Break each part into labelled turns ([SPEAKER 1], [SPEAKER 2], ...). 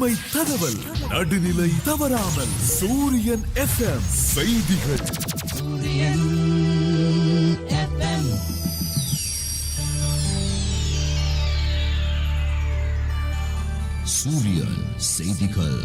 [SPEAKER 1] உண்மை தகவல் நடுநிலை தவறாமல் சூரியன் எஃப்எம் செய்திகள்.
[SPEAKER 2] சூரியன் செய்திகள்.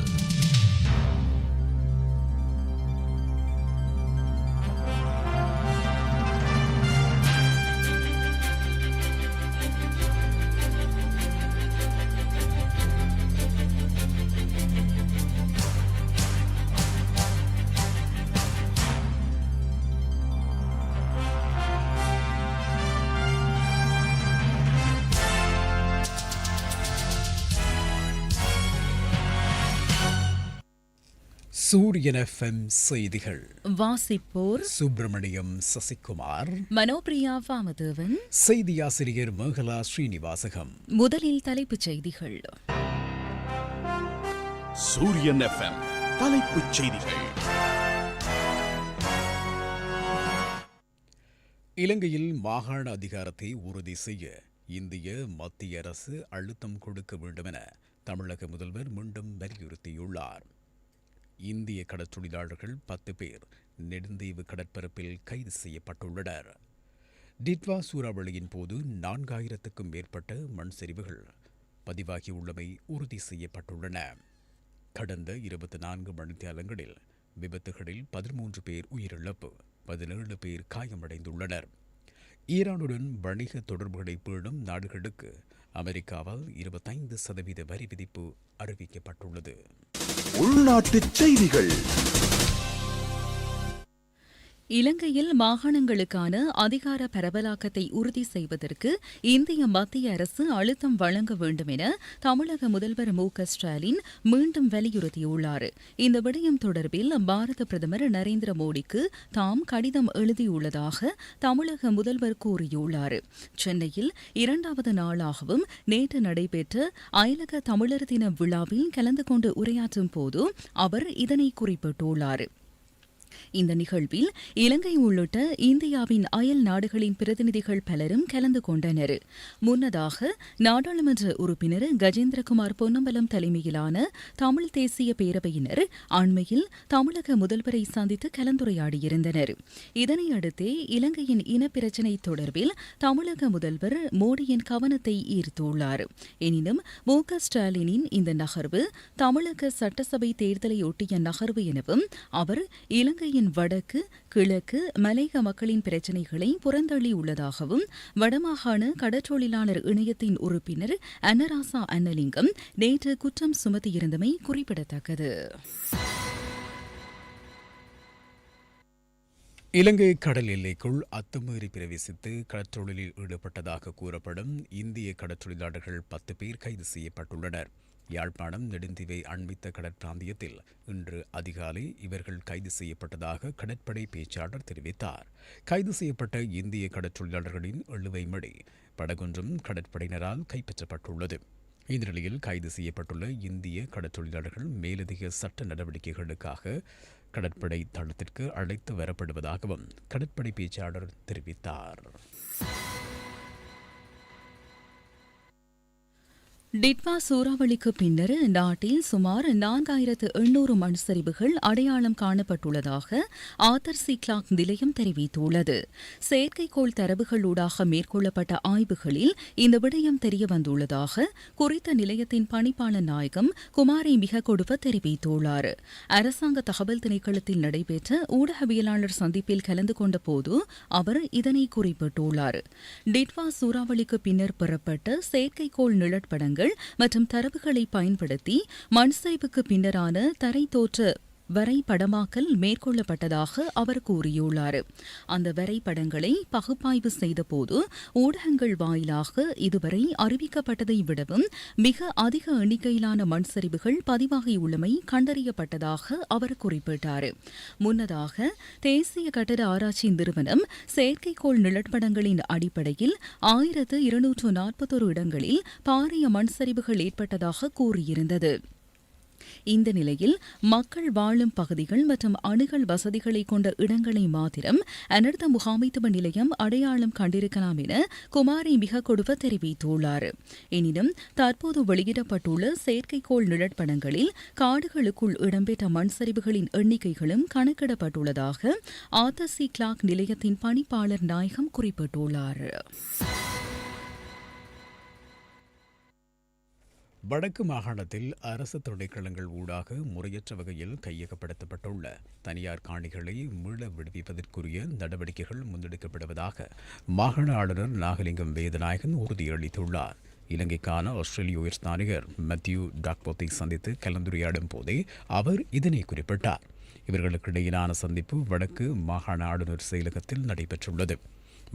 [SPEAKER 3] சூரியன் எஃப்எம் செய்திகள்.
[SPEAKER 4] வாசிப்போர்
[SPEAKER 3] சுப்பிரமணியம் சசிகுமார்.
[SPEAKER 4] மனோபிரியா வாமதேவன்
[SPEAKER 3] செய்தி ஆசிரியர் மேகலா ஸ்ரீனிவாசகம்.
[SPEAKER 4] முதலில் தலைப்புச் செய்திகள்.
[SPEAKER 1] சூரியன் எஃப்எம் தலைப்புச் செய்திகள்.
[SPEAKER 3] இலங்கையில் மாகாண அதிகாரத்தை உறுதி செய்ய இந்திய மத்திய அரசு அழுத்தம் கொடுக்க வேண்டுமென தமிழக முதல்வர் மீண்டும் வலியுறுத்தியுள்ளார். இந்திய கடற்றொழிலாளர்கள் பத்து பேர் நெடுந்தீவு கடற்பரப்பில் கைது செய்யப்பட்டுள்ளனர். டிட்வா சூறாவளியின் போது நான்காயிரத்துக்கும் மேற்பட்ட மண் சரிவுகள் பதிவாகியுள்ளமை உறுதி செய்யப்பட்டுள்ளன. கடந்த இருபத்தி நான்கு மணித்தியாலங்களில் விபத்துகளில் பதிமூன்று பேர் உயிரிழப்பு பதினேழு பேர் காயமடைந்துள்ளனர். ஈரானுடன் வணிக தொடர்புகளை பேணும் நாடுகளுக்கு அமெரிக்காவால் இருபத்தைந்து சதவீத வரி விதிப்பு அறிவிக்கப்பட்டுள்ளது.
[SPEAKER 1] உள்நாட்டு செய்திகள்.
[SPEAKER 4] இலங்கையில் மாகாணங்களுக்கான அதிகார பரவலாக்கத்தை உறுதி செய்வதற்கு இந்திய மத்திய அரசு அழுத்தம் வழங்க வேண்டும் என தமிழக முதல்வர் மு ஸ்டாலின் மீண்டும் வலியுறுத்தியுள்ளார். இந்த விடயம் தொடர்பில் பாரத பிரதமர் நரேந்திர மோடிக்கு தாம் கடிதம் எழுதியுள்ளதாக தமிழக முதல்வர் கூறியுள்ளார். சென்னையில் இரண்டாவது நாளாகவும் நேற்று நடைபெற்ற அயலக தமிழர் தின விழாவில் கலந்து கொண்டு உரையாற்றும் போது அவர் இதனை குறிப்பிட்டுள்ளாா் இந்த நிகழ்வில் இலங்கை உள்ளிட்ட இந்தியாவின் அயல் நாடுகளின் பிரதிநிதிகள் பலரும் கலந்து கொண்டனர். முன்னதாக நாடாளுமன்ற உறுப்பினர் கஜேந்திரகுமார் பொன்னம்பலம் தலைமையிலான தமிழ் தேசிய பேரவையினர் அண்மையில் தமிழக முதல்வரை சந்தித்து கலந்துரையாடியிருந்தனர். இதனையடுத்தே இலங்கையின் இனப்பிரச்சினை தொடர்பில் தமிழக முதல்வர் மோடியின் கவனத்தை ஈர்த்துள்ளார். எனினும் மு க ஸ்டாலினின் இந்த நகர்வு தமிழக சட்டசபை தேர்தலையொட்டிய நகர்வு எனவும் அவர் இலங்கையின் வடக்கு கிழக்கு மலையக மக்களின் பிரச்சினைகளை புறந்தள்ளியுள்ளதாகவும் வடமாகாண கடற்றொழிலாளர் இணையத்தின் உறுப்பினர் அன்னராசா அன்னலிங்கம் நேற்று குற்றம் சுமத்தியிருந்தமை குறிப்பிடத்தக்கது.
[SPEAKER 3] இலங்கை கடல் எல்லைக்குள் அத்துமீறி பிரவேசித்து கடற்றொழிலில் ஈடுபட்டதாக கூறப்படும் இந்திய கடற்றொழிலாளர்கள் பத்து பேர் கைது செய்யப்பட்டுள்ளனர். யாழ்ப்பாணம் நெடுந்தீவை அண்மித்த கடற்பிராந்தியத்தில் இன்று அதிகாலை இவர்கள் கைது செய்யப்பட்டதாக கடற்படை பேச்சாளர் தெரிவித்தார். கைது செய்யப்பட்ட இந்திய கடற்றொழிலாளர்களின் எழுவை மடி படகொன்றும் கடற்படையினரால் கைப்பற்றப்பட்டுள்ளது. இந்த நிலையில் கைது செய்யப்பட்டுள்ள இந்திய கடற்றொழிலாளர்கள் மேலதிக சட்ட நடவடிக்கைகளுக்காக கடற்படை தளத்திற்கு அழைத்து வரப்படுவதாகவும் கடற்படை பேச்சாளர் தெரிவித்தார்.
[SPEAKER 4] டிட்வா சூறாவளிக்கு பின்னர் நாட்டில் சுமார் நான்காயிரத்து எண்ணூறு மண் சரிவுகள் அடையாளம் காணப்பட்டுள்ளதாக ஆத்தர் சி கிளாக் நிலையம் தெரிவித்துள்ளது. செயற்கைக்கோள் தரவுகளூடாக மேற்கொள்ளப்பட்ட ஆய்வுகளில் இந்த விடயம் தெரியவந்துள்ளதாக குறித்த நிலையத்தின் பணிப்பாளர் நாயகம் குமாரி மிக கொடுவ தெரிவித்துள்ளார். அரசாங்க தகவல் திணைக்களத்தில் நடைபெற்ற ஊடகவியலாளர் சந்திப்பில் கலந்து கொண்ட போது அவர் இதனை குறிப்பிட்டுள்ளார். டிட்வா சூறாவளிக்கு பின்னர் பெறப்பட்ட செயற்கைக்கோள் நிழற்படங்கள் மற்றும் தரவுகளை பயன்படுத்தி மண்சரிவுக்கு பின்னரான தரை தோற்ற வரைபடமாக்கல் மேற்கொள்ளப்பட்டதாக அவர் கூறியுள்ளார். அந்த வரைபடங்களை பகுப்பாய்வு செய்தபோது ஊடகங்கள் வாயிலாக இதுவரை அறிவிக்கப்பட்டதை விடவும் மிக அதிக எண்ணிக்கையிலான மண் சரிவுகள் பதிவாகியுள்ளமை கண்டறியப்பட்டதாக அவர் குறிப்பிட்டார். முன்னதாக தேசிய கட்டட ஆராய்ச்சி நிறுவனம் செயற்கைக்கோள் நிழற்படங்களின் அடிப்படையில் ஆயிரத்து இருநூற்று நாற்பத்தொரு இடங்களில் பாரிய மண் சரிவுகள் ஏற்பட்டதாக கூறியிருந்தது. இந்த நிலையில் மக்கள் வாழும் பகுதிகள் மற்றும் அணுகல் வசதிகளை கொண்ட இடங்களை மாத்திரம் அனர்த்த முகாமைத்துவ நிலையம் அடையாளம் கண்டிருக்கலாம் என குமாரி மிக கொடுவ தெரிவித்துள்ளார். எனினும் தற்போது வெளியிடப்பட்டுள்ள செயற்கைக்கோள் நிழற்படங்களில் காடுகளுக்குள் இடம்பெற்ற மண் சரிவுகளின் எண்ணிக்கைகளும் கணக்கிடப்பட்டுள்ளதாக ஆத்தசி கிளாக் நிலையத்தின் பணிப்பாளர் நாயகம் குறிப்பிட்டுள்ளார்.
[SPEAKER 3] வடக்கு மாகாணத்தில் அரசு திணைக்களங்கள் ஊடாக முறையற்ற வகையில் கையகப்படுத்தப்பட்டுள்ள. தனியார் காணிகளை மீள விடுவிப்பதற்குரிய நடவடிக்கைகள் முன்னெடுக்கப்படுவதாக மாகாண ஆளுநர் நாகலிங்கம் வேதநாயகன் உறுதியளித்துள்ளார். இலங்கைக்கான ஆஸ்திரேலிய உயர்ஸ்தானிகர் மத்யூ டாக்போத்தை சந்தித்து கலந்துரையாடும் போதே அவர் இதனை குறிப்பிட்டார். இவர்களுக்கு இடையிலான சந்திப்பு வடக்கு மாகாண ஆளுநர் செயலகத்தில் நடைபெற்றுள்ளது.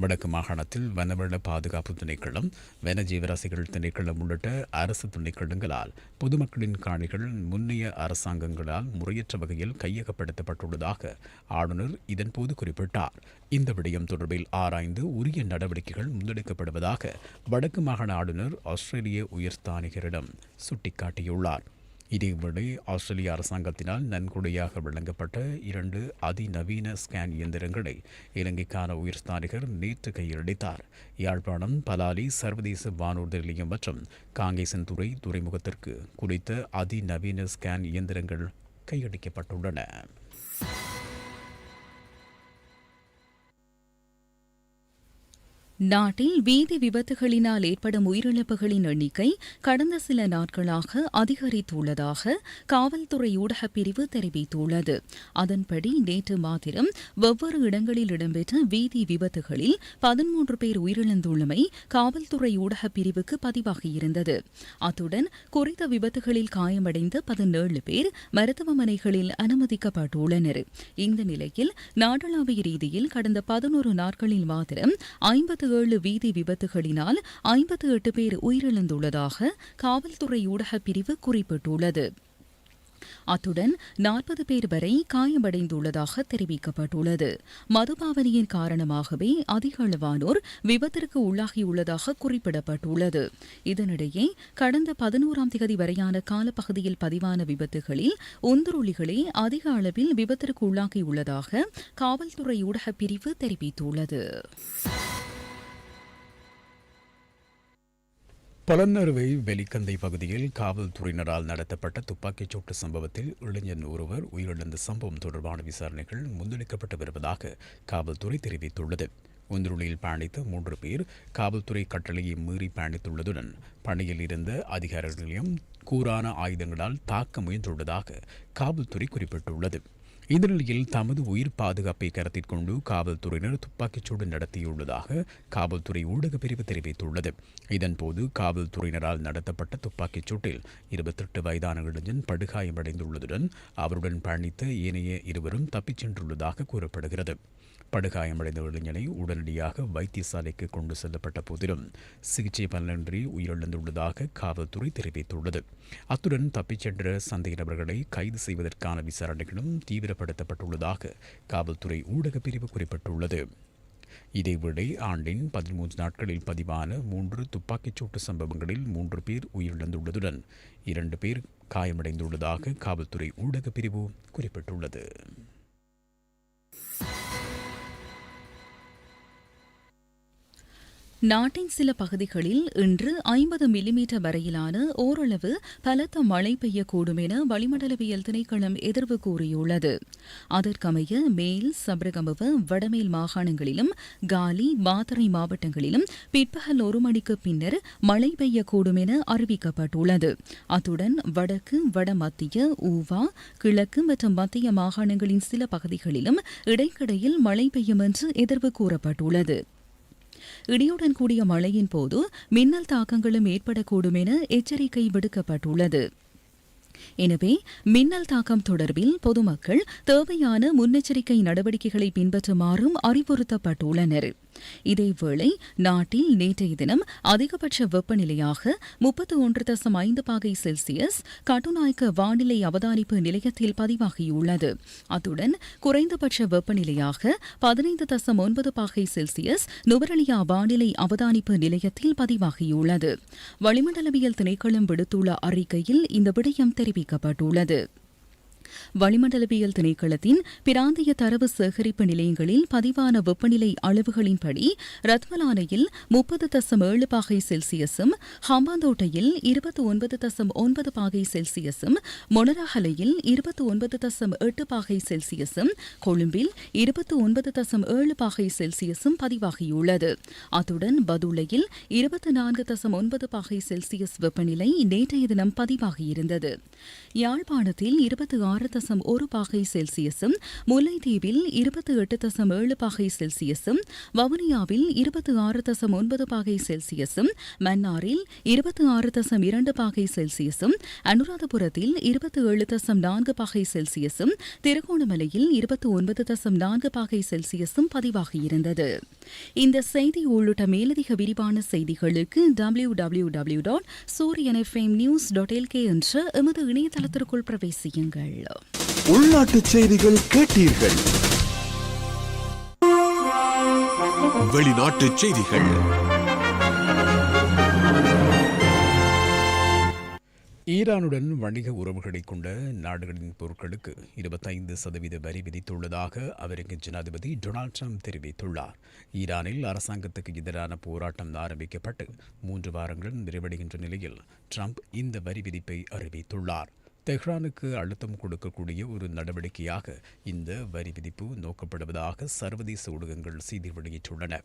[SPEAKER 3] வடக்கு மாகாணத்தில் வனவள பாதுகாப்பு திணைக்களம் வனஜீவராசிகள் திணைக்களம் உள்ளிட்ட அரசு திணைக்களங்களால் பொதுமக்களின் காணிகள் முன்னைய அரசாங்கங்களால் முறையற்ற வகையில் கையகப்படுத்தப்பட்டுள்ளதாக ஆளுநர் இதன்போது குறிப்பிட்டார். இந்த விடயம் தொடர்பில் ஆராய்ந்து உரிய நடவடிக்கைகள் முன்னெடுக்கப்படுவதாக வடக்கு மாகாண ஆளுநர் ஆஸ்திரேலிய உயர்ஸ்தானிகரிடம் சுட்டிக்காட்டியுள்ளார். இதேவேளை ஆஸ்திரேலிய அரசாங்கத்தினால் நன்கொடையாக வழங்கப்பட்ட இரண்டு அதிநவீன ஸ்கேன் இயந்திரங்களை இலங்கைக்கான உயர்ஸ்தானிகர் நேற்று கையளித்தார். யாழ்ப்பாணம் பலாலி சர்வதேச வானூர்தி நிலையம் மற்றும் காங்கேசன்துறை துறைமுகத்திற்கு குறித்த அதிநவீன ஸ்கேன் இயந்திரங்கள் கையளிக்கப்பட்டுள்ளன.
[SPEAKER 4] நாட்டில் வீதி விபத்துகளினால் ஏற்படும் உயிரிழப்புகளின் எண்ணிக்கை கடந்த சில நாட்களாக அதிகரித்துள்ளதாக காவல்துறை ஊடகப் பிரிவு தெரிவித்துள்ளது. அதன்படி நேற்று மாத்திரம் வெவ்வேறு இடங்களில் இடம்பெற்ற வீதி விபத்துகளில் பதிமூன்று பேர் உயிரிழந்துள்ளமை காவல்துறை ஊடகப் பிரிவுக்கு பதிவாகியிருந்தது. அத்துடன் குறித்த விபத்துகளில் காயமடைந்த பதினேழு பேர் மருத்துவமனைகளில் அனுமதிக்கப்பட்டுள்ளனர். இந்த நிலையில் நாடளாவிய ரீதியில் கடந்த பதினோரு நாட்களில் மாத்திரம் ஐம்பத்து ஏழு வீதி விபத்துகளினால் ஐம்பத்து எட்டு பேர் உயிரிழந்துள்ளதாக காவல்துறை ஊடகப் பிரிவு குறிப்பிட்டுள்ளது. அத்துடன் நாற்பது பேர் வரை காயமடைந்துள்ளதாக தெரிவிக்கப்பட்டுள்ளது. மதுபாவனையின் காரணமாகவே அதிக அளவானோர் விபத்திற்கு உள்ளாகியுள்ளதாக குறிப்பிடப்பட்டுள்ளது. இதனிடையே கடந்த பதினோராம் தேதி வரையான காலப்பகுதியில் பதிவான விபத்துகளில் உந்துருளிகளே அதிக அளவில் விபத்திற்கு உள்ளாகியுள்ளதாக காவல்துறை ஊடகப் பிரிவு தெரிவித்துள்ளது.
[SPEAKER 3] பலநறுவை வெலிக்கந்தை பகுதியில் காவல்துறையினரால் நடத்தப்பட்ட துப்பாக்கிச் சூட்டு சம்பவத்தில் இளைஞன் ஒருவர் உயிரிழந்த சம்பவம் தொடர்பான விசாரணைகள் முன்னெடுக்கப்பட்டு வருவதாக காவல்துறை தெரிவித்துள்ளது. உந்துருளியில் பயணித்த மூன்று பேர் காவல்துறை கட்டளையை மீறி பயணித்துள்ளதுடன் பணியில் இருந்த அதிகாரிகளையும் கூரான ஆயுதங்களால் தாக்க முயன்றுள்ளதாக காவல்துறை குறிப்பிட்டுள்ளது. இதனிலையில் தமது உயிர் பாதுகாப்பை கருத்தில் கொண்டு காவல்துறையினர் துப்பாக்கிச்சூடு நடத்தியுள்ளதாக காவல்துறை ஊடகப் பிரிவு தெரிவித்துள்ளது. இதன்போது காவல்துறையினரால் நடத்தப்பட்ட துப்பாக்கிச் சூட்டில் இருபத்தெட்டு வயதான இளைஞன் படுகாயமடைந்துள்ளதுடன் அவருடன் பயணித்த ஏனைய இருவரும் தப்பிச் சென்றுள்ளதாக கூறப்படுகிறது. படுகாயமடைந்த இளைஞனை உடனடியாக வைத்தியசாலைக்கு கொண்டு செல்லப்பட்ட போதிலும் சிகிச்சை பலனின்றி உயிரிழந்துள்ளதாக காவல்துறை தெரிவித்துள்ளது. அத்துடன் தப்பிச் சென்ற சந்தேக நபர்களை கைது செய்வதற்கான விசாரணைகளும் தீவிர தீவிரப்படுத்தப்பட்டுள்ளதாக காவல்துறை ஊடகப் பிரிவு குறிப்பிட்டுள்ளது. இதேவேளை ஆண்டின் பதிமூன்று நாட்களில் பதிவான மூன்று துப்பாக்கிச்சூட்டு சம்பவங்களில் மூன்று பேர் உயிரிழந்துள்ளதுடன் இரண்டு பேர் காயமடைந்துள்ளதாக காவல்துறை ஊடகப் பிரிவு குறிப்பிட்டுள்ளது.
[SPEAKER 4] நாட்டின் சில பகுதிகளில் இன்று ஐம்பது மில்லிமீட்டர் வரையிலான ஓரளவு பலத்த மழை பெய்யக்கூடும் என வளிமண்டலவியல் திணைக்களம் எதிர்வு கூறியுள்ளது. அதற்கமைய மேல் சபரகமுவ வடமேல் மாகாணங்களிலும் காலி மாத்தறை மாவட்டங்களிலும் பிற்பகல் ஒரு மணிக்கு பின்னர் மழை பெய்யக்கூடும் என அறிவிக்கப்பட்டுள்ளது. அத்துடன் வடக்கு வடமத்திய ஊவா கிழக்கு மற்றும் மத்திய மாகாணங்களின் சில பகுதிகளிலும் இடைக்கிடையில் மழை பெய்யும் என்று எதிர்வு கூறப்பட்டுள்ளது. இடியுடன் கூடிய மழையின் போது மின்னல் தாக்கங்களும் ஏற்படக்கூடும் என எச்சரிக்கை விடுக்கப்பட்டுள்ளது. எனவே மின்னல் தாக்கம் தொடர்பில் பொதுமக்கள் தேவையான முன்னெச்சரிக்கை நடவடிக்கைகளை பின்பற்றுமாறும் அறிவுறுத்தப்பட்டுள்ளனர். இதேவேளை நாட்டில் நேற்றைய தினம் அதிகபட்ச வெப்பநிலையாக முப்பத்து ஒன்று தசம் ஐந்து பாகை செல்சியஸ் கட்டுநாயக்க வானிலை அவதானிப்பு நிலையத்தில் பதிவாகியுள்ளது. அத்துடன் குறைந்தபட்ச வெப்பநிலையாக பதினைந்து தசம் ஒன்பது பாகை செல்சியஸ் நுவரலியா வானிலை அவதானிப்பு நிலையத்தில் பதிவாகியுள்ளது. வளிமண்டலவியல் திணைக்களம் விடுத்துள்ள அறிக்கையில் இந்த விடயம் தெரிவிக்கப்பட்டுள்ளது. வளிமண்டலவியல் திணைக்களத்தின் பிராந்திய தரவு சேகரிப்பு நிலையங்களில் பதிவான வெப்பநிலை அளவுகளின்படி ரத்மலானையில் முப்பது தசம் ஏழு பாகை செல்சியஸும் ஹம்பாந்தோட்டையில் இருபத்தி ஒன்பது தசம் ஒன்பது பாகை செல்சியஸும் மொனராகலையில் இருபத்தி ஒன்பது தசம் எட்டு பாகை செல்சியஸும் கொழும்பில் இருபத்தி ஒன்பது தசம் ஏழு பாகை செல்சியஸும் பதிவாகியுள்ளது. அத்துடன் பதுளையில் இருபத்தி நான்கு தசம் ஒன்பது பாகை செல்சியஸ் வெப்பநிலை நேற்றைய தினம் பதிவாகியிருந்தது. யாழ்ப்பாணத்தில் இருபத்தி ஆறு தசம் ஒரு பாகை செல்சியஸும் முல்லைத்தீவில் இருபத்தி எட்டு தசம் ஏழு பாகை செல்சியஸும் வவுனியாவில் இருபத்தி ஆறு தசம் ஒன்பது பாகை செல்சியஸும் மன்னாரில் இருபத்தி ஆறு தசம் இரண்டு பாகை செல்சியஸும் அனுராதபுரத்தில் இருபத்தி ஏழு தசம் நான்கு பாகை செல்சியஸும் திருகோணமலையில் இருபத்தி ஒன்பது தசம் நான்கு பாகை செல்சியஸும் பதிவாகியிருந்தது. இந்த செய்தி உள்ளிட்ட மேலதிக விரிவான செய்திகளுக்கு W W W dot Sooriyan FM news dot LK என்ற எமது இணையதளத்திற்குள் பிரவேசியுங்கள்.
[SPEAKER 1] உள்நாட்டு செய்திகள் கேட்டீர்கள். வெளிநாட்டு செய்திகள்.
[SPEAKER 3] ஈரானுடன் வணிக உறவுகளை கொண்ட நாடுகளின் பொருட்களுக்கு இருபத்தைந்து சதவீத வரி விதித்துள்ளதாக அமெரிக்க ஜனாதிபதி டொனால்ட் ட்ரம்ப் தெரிவித்துள்ளார். ஈரானில் அரசாங்கத்துக்கு எதிரான போராட்டம் ஆரம்பிக்கப்பட்டு மூன்று வாரங்கள் நிறைவடைகின்ற நிலையில் ட்ரம்ப் இந்த வரி விதிப்பை அறிவித்துள்ளார். தெஹ்ரானுக்கு அழுத்தம் கொடுக்கக்கூடிய ஒரு நடவடிக்கையாக இந்த வரி விதிப்பு நோக்கப்படுவதாக சர்வதேச ஊடகங்கள் செய்தி வெளியிட்டுள்ளன.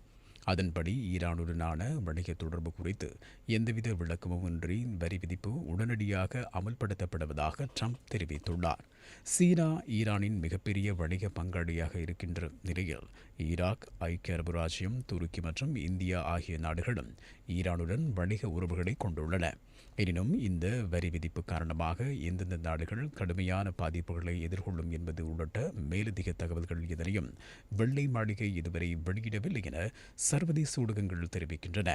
[SPEAKER 3] அதன்படி ஈரானுடனான வணிக தொடர்பு குறித்து எந்தவித விளக்கமும் இன்றி வரி விதிப்பு உடனடியாக அமல்படுத்தப்படுவதாக ட்ரம்ப் தெரிவித்துள்ளார். சீனா ஈரானின் மிகப்பெரிய வணிக பங்காளியாக இருக்கின்ற நிலையில் ஈராக் ஐக்கிய அரபு ராஜ்யம் துருக்கி மற்றும் இந்தியா ஆகிய நாடுகளும் ஈரானுடன் வணிக உறவுகளை கொண்டுள்ளன. எனினும் இந்த வரி விதிப்பு காரணமாக எந்தெந்த நாடுகள் கடுமையான பாதிப்புகளை எதிர்கொள்ளும் என்பது உள்ளிட்ட மேலதிக தகவல்கள் எதனையும் வெள்ளை மாளிகை இதுவரை வெளியிடவில்லை என சர்வதேச ஊடகங்கள் தெரிவிக்கின்றன.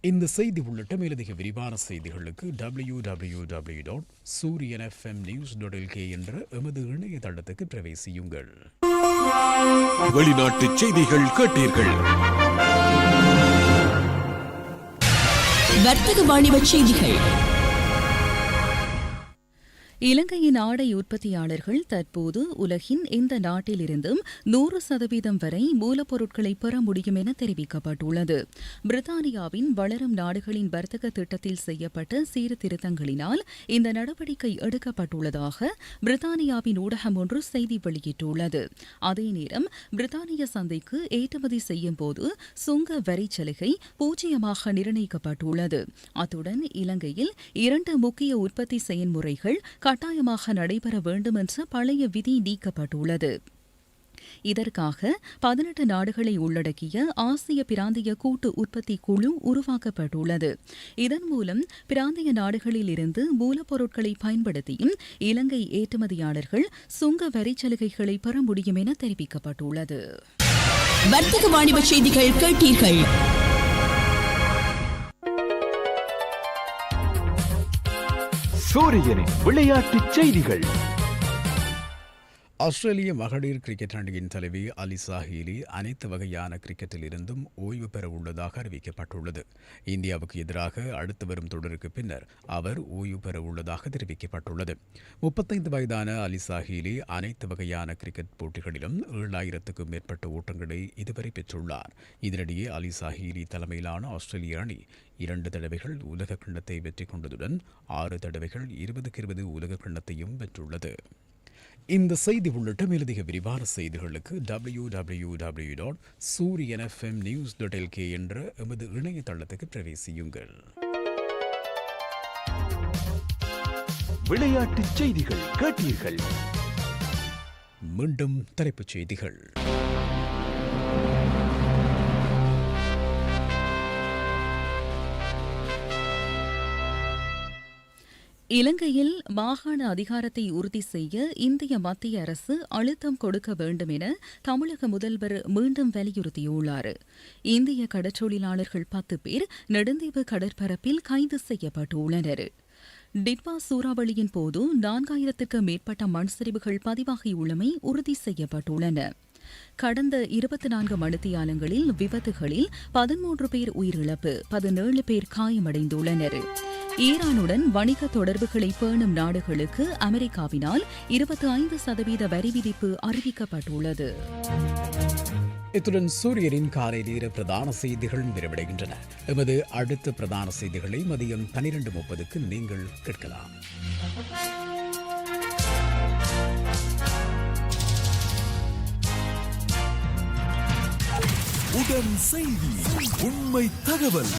[SPEAKER 3] இந்த செய்தி உள்ளிட்ட மேலதிக விரிவான செய்திகளுக்கு W W W dot Sooriyan FM news dot LK என்ற எமது இணையதளத்துக்கு பிரவேசியுங்கள்.
[SPEAKER 1] வெளிநாட்டு செய்திகள் கேட்டீர்கள்.
[SPEAKER 5] வர்த்தக வாணிப செய்திகள்.
[SPEAKER 4] இலங்கையின் ஆடை உற்பத்தியாளர்கள் தற்போது உலகின் எந்த நாட்டிலிருந்தும் நூறு சதவீதம் வரை மூலப்பொருட்களை பெற முடியும் என தெரிவிக்கப்பட்டுள்ளது. பிரித்தானியாவின் வளரும் நாடுகளின் வர்த்தக திட்டத்தில் செய்யப்பட்ட சீர்திருத்தங்களினால் இந்த நடவடிக்கை எடுக்கப்பட்டுள்ளதாக பிரித்தானியாவின் ஊடகம் ஒன்று செய்தி வெளியிட்டுள்ளது. அதே நேரம் பிரித்தானிய சந்தைக்கு ஏற்றுமதி செய்யும் போது சுங்க வரி சலுகை பூஜ்ஜியமாக நிர்ணயிக்கப்பட்டுள்ளது. அத்துடன் இலங்கையில் இரண்டு முக்கிய உற்பத்தி செயல்முறைகள் கட்டாயமாக நடைபெற வேண்டும் என்ற பழைய விதி நீக்கப்பட்டுள்ளது. இதற்காக பதினெட்டு நாடுகளை உள்ளடக்கிய ஆசிய பிராந்திய கூட்டு உற்பத்தி குழு உருவாக்கப்பட்டுள்ளது. இதன் மூலம் பிராந்திய நாடுகளில் இருந்து மூலப்பொருட்களை பயன்படுத்தியும் இலங்கை ஏற்றுமதியாளர்கள் சுங்க வரிச் சலுகைகளை பெற முடியும் என தெரிவிக்கப்பட்டுள்ளது.
[SPEAKER 5] வர்த்தக வாணிப செய்திகள் கேட்டீர்கள்.
[SPEAKER 1] சூரியனின் விளையாட்டுச் செய்திகள்.
[SPEAKER 3] ஆஸ்திரேலிய மகளிர் கிரிக்கெட் அணியின் தலைவி அலிசா ஹீலி அனைத்து வகையான கிரிக்கெட்டில் இருந்தும் ஓய்வு பெற உள்ளதாக அறிவிக்கப்பட்டுள்ளது. இந்தியாவுக்கு எதிராக அடுத்து வரும் தொடருக்கு பின்னர் அவர் ஓய்வு பெற உள்ளதாக தெரிவிக்கப்பட்டுள்ளது. முப்பத்தைந்து வயதான அலிசா ஹீலி அனைத்து வகையான கிரிக்கெட் போட்டிகளிலும் ஏழாயிரத்துக்கும் மேற்பட்ட ஓட்டங்களை இதுவரை பெற்றுள்ளார். இதனிடையே அலிசா ஹீலி தலைமையிலான ஆஸ்திரேலிய அணி இரண்டு தடவைகள் உலக கிண்ணத்தை வெற்றி கொண்டதுடன் ஆறு தடவைகள் இருபதுக்கு இருபது உலக கிண்ணத்தையும் வென்றுள்ளது. இந்த செய்தி உள்ளிட்ட மேலதிக விரிவான செய்திகளுக்கு W W W dot Sooriyan FM news dot LK என்ற எமது இணையதளத்துக்கு பிரவேசியுங்கள்.
[SPEAKER 1] விளையாட்டுச் செய்திகள் கேட்டீர்கள்.
[SPEAKER 3] மீண்டும் தலைப்புச் செய்திகள்.
[SPEAKER 4] இலங்கையில் மாகாண அதிகாரத்தை உறுதி செய்ய இந்திய மத்திய அரசு அழுத்தம் கொடுக்க வேண்டும் என தமிழக முதல்வர் மீண்டும் வலியுறுத்தியுள்ளார். இந்திய கடற்றொழிலாளர்கள் பத்து பேர் நெடுந்தீவு கடற்பரப்பில் கைது செய்யப்பட்டுள்ளனர். டிட்வா சூறாவளியின் போது நான்காயிரத்திற்கு மேற்பட்ட மண் சரிவுகள் பதிவாகியுள்ளமை உறுதி செய்யப்பட்டுள்ளன. கடந்த இருபத்தி நான்கு மணித்தியாலங்களில் விபத்துகளில் பதிமூன்று பேர் உயிரிழப்பு பதினேழு பேர் காயமடைந்துள்ளனர். ஈரானுடன் வணிக தொடர்புகளை பேணும் நாடுகளுக்கு அமெரிக்காவினால் இருபத்தி ஐந்து சதவீத வரி விதிப்பு அறிவிக்கப்பட்டுள்ளது.
[SPEAKER 3] இத்துடன் சூரியனின் காலை நேர பிரதான செய்திகள் நிறைவடைகின்றன எமது அடுத்த பிரதான செய்திகளை மதியம் பனிரெண்டு முப்பதுக்கு நீங்கள் கேட்கலாம்.
[SPEAKER 1] உடன் செய்தி உண்மை தகவல்.